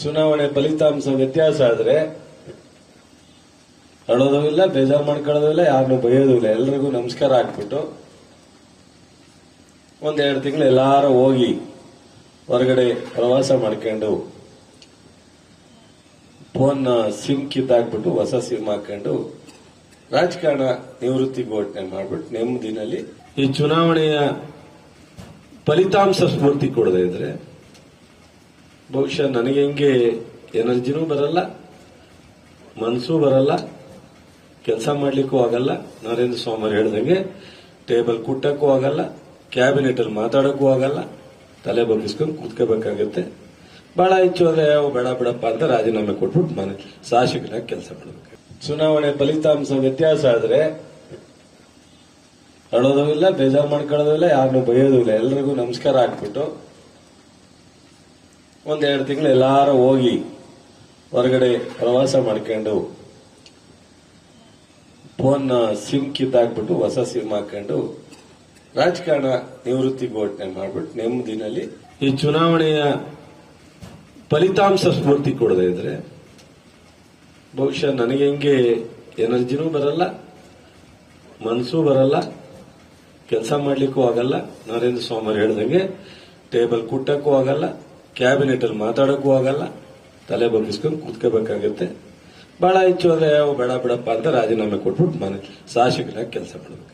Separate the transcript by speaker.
Speaker 1: ಚುನಾವಣೆ ಫಲಿತಾಂಶ ವ್ಯತ್ಯಾಸ ಆದ್ರೆ ಅಳೋದು ಇಲ್ಲ, ಬೇಜಾರು ಮಾಡ್ಕೊಳ್ಳೋದು ಇಲ್ಲ ಯಾರನ್ನು ಇಲ್ಲ. ಎಲ್ರಿಗೂ ನಮಸ್ಕಾರ ಹಾಕ್ಬಿಟ್ಟು ಒಂದೆರಡು ತಿಂಗಳು ಎಲ್ಲಾರು ಹೋಗಿ ಹೊರಗಡೆ ಪ್ರವಾಸ ಮಾಡ್ಕೊಂಡು ಫೋನ್ ಸಿಮ್ ಕಿತ್ತಾಕ್ಬಿಟ್ಟು ಹೊಸ ಸಿಮ್ ಹಾಕೊಂಡು ರಾಜಕಾರಣ ನಿವೃತ್ತಿ ಘೋಷಣೆ ಮಾಡ್ಬಿಟ್ಟು ನೆಮ್ಮದಿನಲ್ಲಿ ಈ ಚುನಾವಣೆಯ ಫಲಿತಾಂಶ ಸ್ಫೂರ್ತಿ ಕೊಡದೇ ಇದ್ರೆ ಬಹುಶಃ ನನಗೆ ಹೆಂಗೆ ಎನರ್ಜಿನೂ ಬರಲ್ಲ, ಮನಸ್ಸೂ ಬರಲ್ಲ, ಕೆಲಸ ಮಾಡಲಿಕ್ಕೂ ಆಗಲ್ಲ. ನರೇಂದ್ರ ಸ್ವಾಮಿ ಹೇಳಿದಂಗೆ ಟೇಬಲ್ ಕುಟ್ಟಕ್ಕೂ ಆಗಲ್ಲ ಕ್ಯಾಬಿನೆಟ್ ಅಲ್ಲಿ ಮಾತಾಡಕ್ಕೂ ಆಗಲ್ಲ, ತಲೆ ಬಗ್ಗಿಸ್ಕೊಂಡು ಕೂತ್ಕೋಬೇಕಾಗತ್ತೆ. ಬಹಳ ಹೆಚ್ಚು ಅಂದ್ರೆ ಬೇಡ, ಬಿಡಪ್ಪ ಅಂತ ರಾಜೀನಾಮೆ ಕೊಟ್ಬಿಟ್ಟು ಮನೆ ಶಾಸಕನಾಗಿ ಕೆಲಸ ಮಾಡಬೇಕು. ಚುನಾವಣೆ ಫಲಿತಾಂಶ ವ್ಯತ್ಯಾಸ ಆದ್ರೆ, ಅಳೋದೂ ಇಲ್ಲ, ಬೇಜಾರು ಮಾಡ್ಕೊಳ್ಳೋದಿಲ್ಲ ಯಾರನ್ನು ಇಲ್ಲ. ಎಲ್ರಿಗೂ ನಮಸ್ಕಾರ ಹಾಕ್ಬಿಟ್ಟು ಒಂದೆರಡು ತಿಂಗಳು ಎಲ್ಲಾರು ಹೋಗಿ ಹೊರಗಡೆ ಪ್ರವಾಸ ಮಾಡ್ಕೊಂಡು ಫೋನ್ ಸಿಮ್ ಕಿತ್ತಾಕ್ಬಿಟ್ಟು ಹೊಸ ಸಿಮ್ ಹಾಕೊಂಡು ರಾಜಕಾರಣ ನಿವೃತ್ತಿ ಘೋಷಣೆ ಮಾಡ್ಬಿಟ್ಟು ನೆಮ್ಮದಿನಲ್ಲಿ ಈ ಚುನಾವಣೆಯ ಫಲಿತಾಂಶ ಸ್ಫೂರ್ತಿ ಕೊಡದೇ ಇದ್ರೆ ಬಹುಶಃ ನನಗೆ ಹೆಂಗೆ ಎನರ್ಜಿನೂ ಬರಲ್ಲ, ಮನಸ್ಸೂ ಬರಲ್ಲ, ಕೆಲಸ ಮಾಡ್ಲಿಕ್ಕೂ ಆಗಲ್ಲ. ನರೇಂದ್ರ ಸ್ವಾಮಿ ಹೇಳ್ದಂಗೆ ಟೇಬಲ್ ಕುಟ್ಟಕ್ಕೂ ಆಗಲ್ಲ. ಕ್ಯಾಬಿನೆಟ್ ಅಲ್ಲಿ ಮಾತಾಡಕ್ಕೂ ಆಗಲ್ಲ. ತಲೆ ಬಗ್ಗಿಸ್ಕೊಂಡು ಕೂತ್ಕೋಬೇಕಾಗತ್ತೆ. ಬಹಳ ಹೆಚ್ಚು ಅಂದ್ರೆ ಬೇಡ ಬಿಡಪ್ಪ ಅಂತ ರಾಜೀನಾಮೆ ಕೊಟ್ಬಿಟ್ಟು ಮನೆ ಶಾಸಕನಾಗಿ ಕೆಲಸ ಮಾಡಬೇಕು.